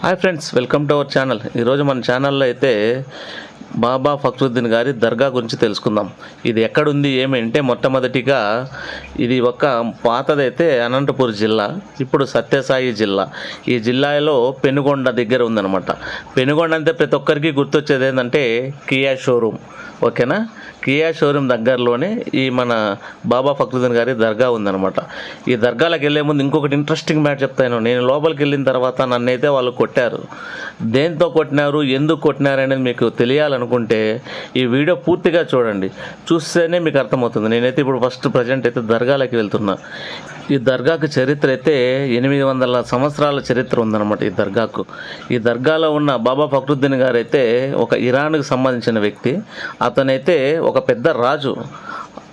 Hi friends welcome to our channel ఈరోజు మన ఛానల్లో అయితే బాబా ఫక్రుద్దీన్ గారి దర్గా గురించి తెలుసుకుందాం. ఇది ఎక్కడుంది ఏమంటే మొట్టమొదటిగా ఇది ఒక పాతదైతే అనంతపూర్ జిల్లా ఇప్పుడు సత్యసాయి జిల్లా. ఈ జిల్లాలో పెనుగొండ దగ్గర ఉందన్నమాట. పెనుగొండ అంటే ప్రతి ఒక్కరికి గుర్తొచ్చేది ఏంటంటే కియా షోరూమ్ ఓకేనా? కియా షోరూమ్ దగ్గరలోనే ఈ మన బాబా ఫక్రుద్దీన్ గారి దర్గా ఉందన్నమాట. ఈ దర్గాలకు వెళ్ళే ముందు ఇంకొకటి ఇంట్రెస్టింగ్ మ్యాటర్ చెప్తాను నేను లోపలికి వెళ్ళిన తర్వాత నన్నైతే వాళ్ళు కొట్టారు. దేంతో కొట్టినారు ఎందుకు కొట్టినారు అనేది మీకు తెలియాలనుకుంటే ఈ వీడియో పూర్తిగా చూడండి. చూస్తేనే మీకు అర్థమవుతుంది. నేనైతే ఇప్పుడు ఫస్ట్ ప్రజెంట్ అయితే దర్గాలకి వెళ్తున్నా. ఈ దర్గాకు చరిత్ర అయితే ఎనిమిది వందల సంవత్సరాల చరిత్ర ఉందన్నమాట ఈ దర్గాకు. ఈ దర్గాలో ఉన్న బాబా ఫక్రుద్దీన్ గారు అయితే ఒక ఇరాన్కు సంబంధించిన వ్యక్తి. అతనైతే ఒక పెద్ద రాజు.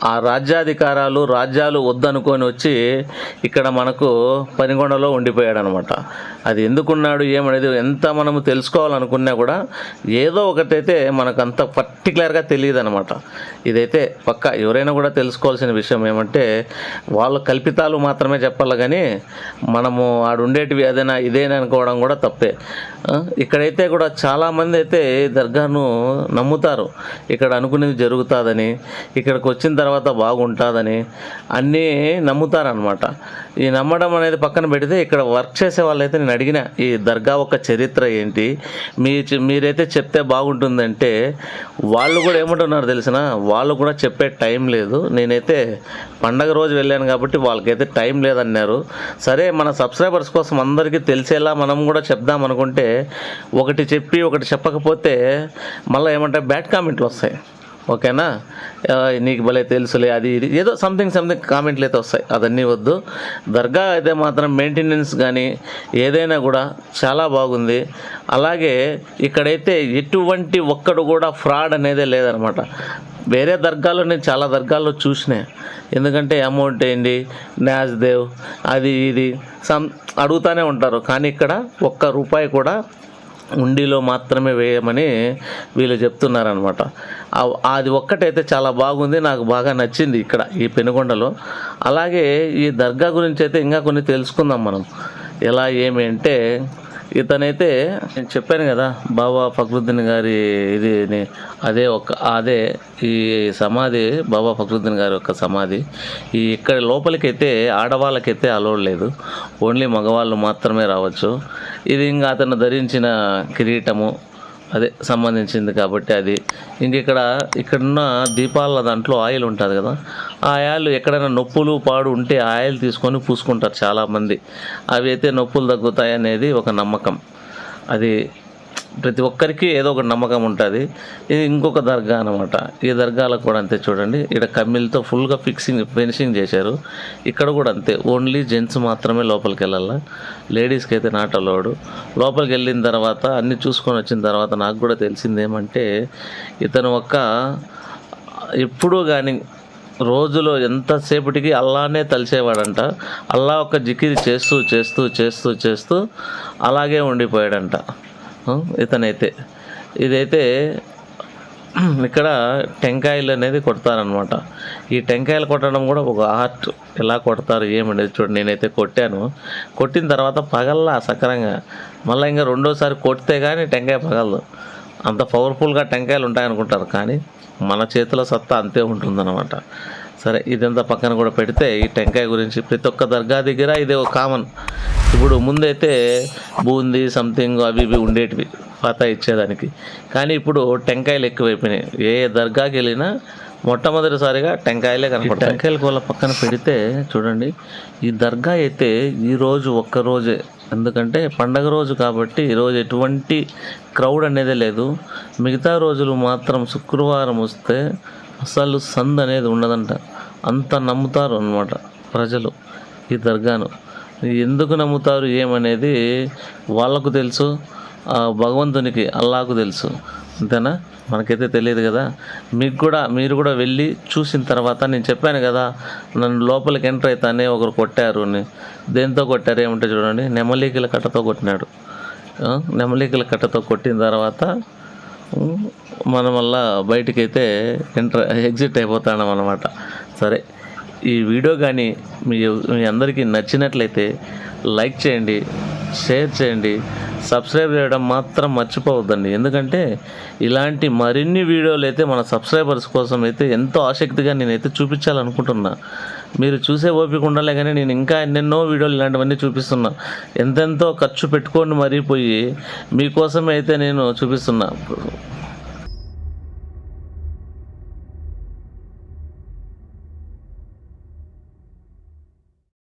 ఆ రాజ్యాధికారాలు రాజ్యాలు వద్దనుకొని వచ్చి ఇక్కడ మనకు పనిగొండలో ఉండిపోయాడు అనమాట అది ఎందుకున్నాడు ఏమనేది ఎంత మనము తెలుసుకోవాలనుకున్నా కూడా ఏదో ఒకటైతే మనకు అంత పర్టికులర్గా తెలియదు అనమాట ఇదైతే పక్క ఎవరైనా కూడా తెలుసుకోవాల్సిన విషయం ఏమంటే వాళ్ళ కల్పితాలు మాత్రమే చెప్పాలి కానీ మనము ఆడుండేటివి ఏదైనా ఇదేనా అనుకోవడం కూడా తప్పే. ఇక్కడైతే కూడా చాలామంది అయితే దర్గాను నమ్ముతారు. ఇక్కడ అనుకునేది జరుగుతుందని ఇక్కడికి వచ్చిన తర్వాత తర్వాత బాగుంటుందని అన్నీ నమ్ముతారనమాట ఈ నమ్మడం అనేది పక్కన పెడితే ఇక్కడ వర్క్ చేసే వాళ్ళైతే నేను అడిగిన ఈ దర్గా ఒక చరిత్ర ఏంటి? మీ చె- మీరైతే చెప్తే బాగుంటుందంటే వాళ్ళు కూడా ఏమంటున్నారు తెలిసిన? వాళ్ళు కూడా చెప్పే టైం లేదు. నేనైతే పండగ రోజు వెళ్ళాను కాబట్టి వాళ్ళకైతే టైం లేదన్నారు. సరే మన సబ్స్క్రైబర్స్ కోసం అందరికీ తెలిసేలా మనం కూడా చెప్దాం అనుకుంటే ఒకటి చెప్పి ఒకటి చెప్పకపోతే మళ్ళీ ఏమంటే బ్యాడ్ కామెంట్లు వస్తాయి. ఓకేనా? నీకు భలే తెలుసులే అది ఇది. ఏదో సంథింగ్ సంథింగ్ కామెంట్లు అయితే వస్తాయి. అదన్నీ వద్దు. దర్గా అయితే మాత్రం మెయింటెనెన్స్ కానీ ఏదైనా కూడా చాలా బాగుంది. అలాగే ఇక్కడైతే ఎటువంటి ఒక్కడు కూడా ఫ్రాడ్ అనేదే లేదనమాట. వేరే దర్గాలో నేను చాలా దర్గాల్లో చూసినా. ఎందుకంటే అమౌంట్ ఏంటి? న్యాజ్ దేవ్ అది ఇది. సమ్ అడుగుతూనే ఉంటారు. కానీ ఇక్కడ ఒక్క రూపాయి కూడా ఉండిలో మాత్రమే వేయమని వీళ్ళు చెప్తున్నారనమాట అది ఒక్కటైతే చాలా బాగుంది నాకు బాగా నచ్చింది ఇక్కడ ఈ పెనుగొండలో. అలాగే ఈ దర్గా గురించి అయితే ఇంకా కొన్ని తెలుసుకుందాం మనం. ఎలా ఏమి అంటే ఇతనైతే నేను చెప్పాను కదా బాబా ఫక్రుద్దీన్ గారి ఇది అదే ఒక అదే ఈ సమాధి బాబా ఫక్రుద్దీన్ గారి యొక్క సమాధి. ఈ ఇక్కడ లోపలికైతే ఆడవాళ్ళకైతే అలౌడ్ లేదు. ఓన్లీ మగవాళ్ళు మాత్రమే రావచ్చు. ఇది ఇంకా అతను ధరించిన కిరీటము అదే సంబంధించింది కాబట్టి అది. ఇంక ఇక్కడ ఇక్కడున్న దీపాల దాంట్లో ఆయిల్ ఉంటుంది కదా ఆ ఆయిల్ ఎక్కడైనా నొప్పులు పాడు ఉంటే ఆయిల్ తీసుకొని పూసుకుంటారు చాలామంది. అవి అయితే నొప్పులు తగ్గుతాయి అనేది ఒక నమ్మకం. అది ప్రతి ఒక్కరికి ఏదో ఒక నమ్మకం ఉంటుంది. ఇది ఇంకొక దర్గా అనమాట ఈ దర్గాలకు కూడా అంతే చూడండి. ఇక్కడ కమ్మిలతో ఫుల్గా ఫిక్సింగ్ ఫినిషింగ్ చేశారు. ఇక్కడ కూడా అంతే. ఓన్లీ జెంట్స్ మాత్రమే లోపలికి వెళ్ళాలా లేడీస్కి అయితే నాట్ అలౌడ్. లోపలికి వెళ్ళిన తర్వాత అన్నీ చూసుకొని వచ్చిన తర్వాత నాకు కూడా తెలిసింది ఏమంటే ఇతను ఒక్క ఎప్పుడూ కానీ రోజులో ఎంతసేపటికి అల్లానే తలిసేవాడంట అల్లా ఒక జికిరి చేస్తూ చేస్తూ చేస్తూ చేస్తూ అలాగే ఉండిపోయాడంట. ఇతనైతే. ఇదైతే ఇక్కడ టెంకాయలు అనేది కొడతారనమాట ఈ టెంకాయలు కొట్టడం కూడా ఒక ఆర్ట్. ఎలా కొడతారు ఏమనేది చూడండి నేనైతే కొట్టాను. కొట్టిన తర్వాత పగల్లా సక్రంగా. మళ్ళీ ఇంకా రెండోసారి కొడితే కానీ టెంకాయ పగలదు. అంత పవర్ఫుల్గా టెంకాయలు ఉంటాయనుకుంటారు కానీ మన చేతిలో సత్తా అంతే ఉంటుందన్నమాట. సరే ఇదంతా పక్కన కూడా పెడితే ఈ టెంకాయ గురించి ప్రతి ఒక్క దర్గా దగ్గర ఇది ఒక కామన్. ఇప్పుడు ముందైతే బూందీ సంథింగ్ అవి ఇవి ఉండేటివి పాత ఇచ్చేదానికి. కానీ ఇప్పుడు టెంకాయలు ఎక్కువైపోయినాయి. ఏ దర్గాకి వెళ్ళినా మొట్టమొదటిసారిగా టెంకాయలే కనపడతాయి. టెంకాయల కోళ్ళ పక్కన పెడితే చూడండి ఈ దర్గా అయితే ఈరోజు ఒక్కరోజే ఎందుకంటే పండగ రోజు కాబట్టి ఈరోజు ఎటువంటి క్రౌడ్ అనేది లేదు. మిగతా రోజులు మాత్రం శుక్రవారం వస్తే అసలు సంద్ అనేది ఉండదంట. అంత నమ్ముతారు అన్నమాట ప్రజలు ఈ దర్గాను. ఎందుకు నమ్ముతారు ఏమనేది వాళ్ళకు తెలుసు ఆ భగవంతునికి అల్లాకు తెలుసు. అంతేనా? మనకైతే తెలియదు కదా. మీకు కూడా మీరు కూడా వెళ్ళి చూసిన తర్వాత నేను చెప్పాను కదా నన్ను లోపలికి ఎంటర్ అవుతానే ఒకరు కొట్టారు అని. దేంతో కొట్టారు? ఏమంటే చూడండి నెమలికల కట్టతో కొట్టినాడు. నెమలీకల నెమలికల కట్టతో కొట్టిన తర్వాత మనం మళ్ళా బయటికైతే ఎంటర్ ఎగ్జిట్ అయిపోతాం అనమాట సరే. ఈ వీడియో కానీ మీ మీ అందరికీ నచ్చినట్లయితే లైక్ చేయండి షేర్ చేయండి సబ్స్క్రైబ్ చేయడం మాత్రం మర్చిపోవద్దండి. ఎందుకంటే ఇలాంటి మరిన్ని వీడియోలు అయితే మన సబ్స్క్రైబర్స్ కోసం అయితే ఎంతో ఆసక్తిగా నేనైతే చూపించాలనుకుంటున్నా. మీరు చూసే ఓపిక ఉండాలే కానీ నేను ఇంకా ఎన్నెన్నో వీడియోలు ఇలాంటివన్నీ చూపిస్తున్నా. ఎంతెంతో ఖర్చు పెట్టుకొని మరీ పోయి మీకోసమే అయితే నేను చూపిస్తున్నా.